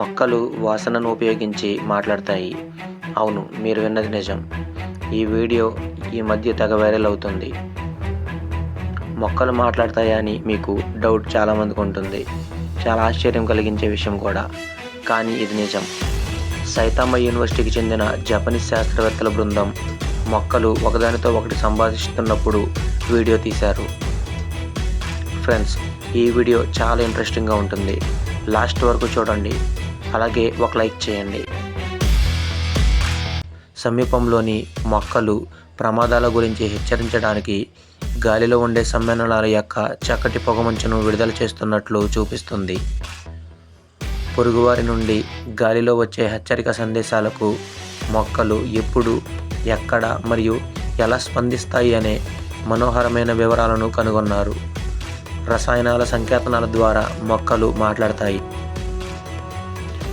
మొక్కలు వాసనను ఉపయోగించి మాట్లాడతాయి. అవును మీరు విన్నది నిజం. ఈ వీడియో ఈ మధ్య తెగ వైరల్ అవుతుంది. మొక్కలు మాట్లాడతాయా అని మీకు డౌట్ చాలామందికి ఉంటుంది. చాలా ఆశ్చర్యం కలిగించే విషయం కూడా. కానీ ఇది నిజం. సైతామ యూనివర్సిటీకి చెందిన జపనీస్ శాస్త్రవేత్తల బృందం మొక్కలు ఒకదానితో ఒకటి సంభాషిస్తున్నప్పుడు వీడియో తీశారు. ఫ్రెండ్స్ ఈ వీడియో చాలా ఇంట్రెస్టింగ్గా ఉంటుంది. లాస్ట్ వరకు చూడండి. అలాగే ఒక లైక్ చేయండి. సమీపంలోని మొక్కలు ప్రమాదాల గురించి హెచ్చరించడానికి గాలిలో ఉండే సమ్మేళనాల యొక్క చక్కటి పొగమంచును విడుదల చేస్తున్నట్లు చూపిస్తుంది. పొరుగువారి నుండి గాలిలో వచ్చే హెచ్చరిక సందేశాలకు మొక్కలు ఎప్పుడు ఎక్కడ మరియు ఎలా స్పందిస్తాయి అనే మనోహరమైన వివరాలను కనుగొన్నారు. రసాయనాల సంకేతనాల ద్వారా మొక్కలు మాట్లాడతాయి.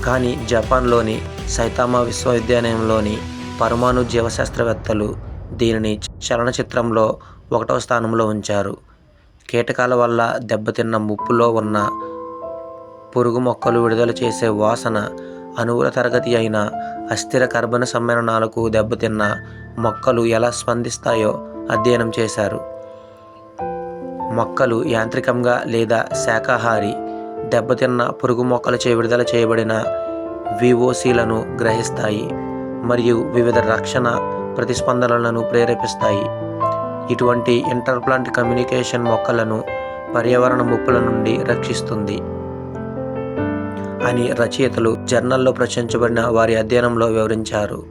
కానీ జపాన్లోని సైతామా విశ్వవిద్యాలయంలోని పరమాణు జీవశాస్త్రవేత్తలు దీనిని చలనచిత్రంలో ఒకటవ స్థానంలో ఉంచారు. కీటకాల వల్ల దెబ్బతిన్న ముప్పులో ఉన్న పురుగు మొక్కలు విడుదల చేసే వాసన అణువుల తరగతి అయిన అస్థిర కర్బన సమ్మేళనాలకు దెబ్బతిన్న మొక్కలు ఎలా స్పందిస్తాయో అధ్యయనం చేశారు. మొక్కలు యాంత్రికంగా లేదా శాకాహారి దెబ్బతిన్న పురుగు మొక్కలచే విడుదల చేయబడిన విఓసీలను గ్రహిస్తాయి మరియు వివిధ రక్షణ ప్రతిస్పందనలను ప్రేరేపిస్తాయి. ఇటువంటి ఇంటర్ప్లాంట్ కమ్యూనికేషన్ మొక్కలను పర్యావరణ ముప్పుల నుండి రక్షిస్తుంది. అని రచయితలు జర్నల్లో ప్రచురించబడిన వారి అధ్యయనంలో వివరించారు.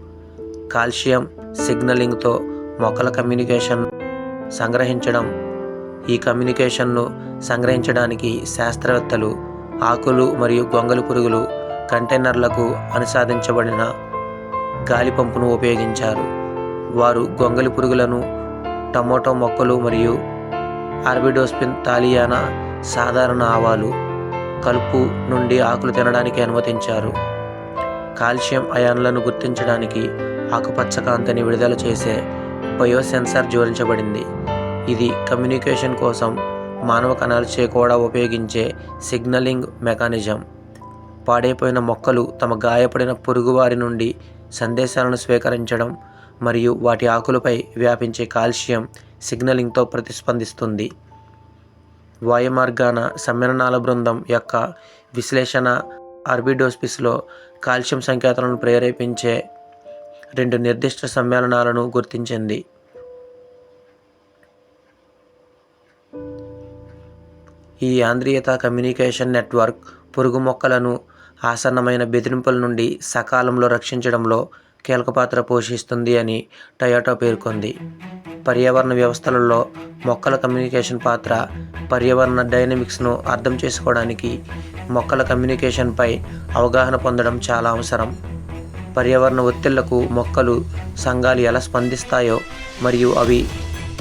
కాల్షియం సిగ్నలింగ్తో మొక్కల కమ్యూనికేషన్ సంగ్రహించడం ఈ కమ్యూనికేషన్ను సంగ్రహించడానికి శాస్త్రవేత్తలు ఆకులు మరియు గొంగలి పురుగులు కంటైనర్లకు అనుసాధించబడిన గాలి పంపును ఉపయోగించారు. వారు గొంగలి పురుగులను టమోటో మొక్కలు మరియు ఆర్బిడోస్పిన్ తాలియానా సాధారణ ఆవాలు కలుపు నుండి ఆకులు తినడానికి అనుమతించారు. కాల్షియం అయాన్లను గుర్తించడానికి ఆకుపచ్చ కాంతిని విడుదల చేసే బయోసెన్సార్ జోడించబడింది. ఇది కమ్యూనికేషన్ కోసం మానవ కణాలచే కూడా ఉపయోగించే సిగ్నలింగ్ మెకానిజం. పాడైపోయిన మొక్కలు తమ గాయపడిన పొరుగువారి నుండి సందేశాలను స్వీకరించడం మరియు వాటి ఆకులపై వ్యాపించే కాల్షియం సిగ్నలింగ్తో ప్రతిస్పందిస్తుంది. వాయుమార్గాన సమ్మేళనాల బృందం యొక్క విశ్లేషణ ఆర్బిడోస్పిస్లో కాల్షియం సంకేతాలను ప్రేరేపించే రెండు నిర్దిష్ట సమ్మేళనాలను గుర్తించింది. ఈ ఆంద్రియత కమ్యూనికేషన్ నెట్వర్క్ పురుగు మొక్కలను ఆసన్నమైన బెదిరింపుల నుండి సకాలంలో రక్షించడంలో కీలక పాత్ర పోషిస్తుంది అని టయోటా పేర్కొంది. పర్యావరణ వ్యవస్థలలో మొక్కల కమ్యూనికేషన్ పాత్ర పర్యావరణ డైనమిక్స్ను అర్థం చేసుకోవడానికి మొక్కల కమ్యూనికేషన్పై అవగాహన పొందడం చాలా అవసరం. పర్యావరణ ఒత్తిళ్ళకు మొక్కలు సంఘాలు ఎలా స్పందిస్తాయో మరియు అవి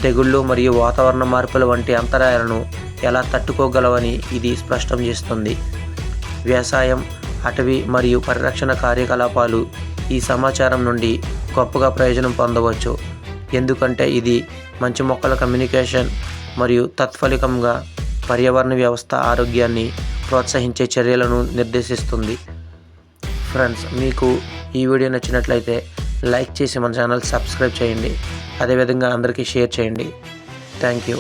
తెగుళ్ళు మరియు వాతావరణ మార్పుల వంటి అంతరాయాలను ఎలా తట్టుకోగలవని ఇది స్పష్టం చేస్తుంది. వ్యవసాయం అటవీ మరియు పరిరక్షణ కార్యకలాపాలు ఈ సమాచారం నుండి గొప్పగా ప్రయోజనం పొందవచ్చు. ఎందుకంటే ఇది మంచి మొక్కల కమ్యూనికేషన్ మరియు తత్ఫలితంగా పర్యావరణ వ్యవస్థ ఆరోగ్యాన్ని ప్రోత్సహించే చర్యలను నిర్దేశిస్తుంది. ఫ్రెండ్స్ మీకు ఈ వీడియో నచ్చినట్లయితే లైక్ చేసి మన ఛానల్ సబ్స్క్రైబ్ చేయండి. అదేవిధంగా అందరికీ షేర్ చేయండి. Thank you.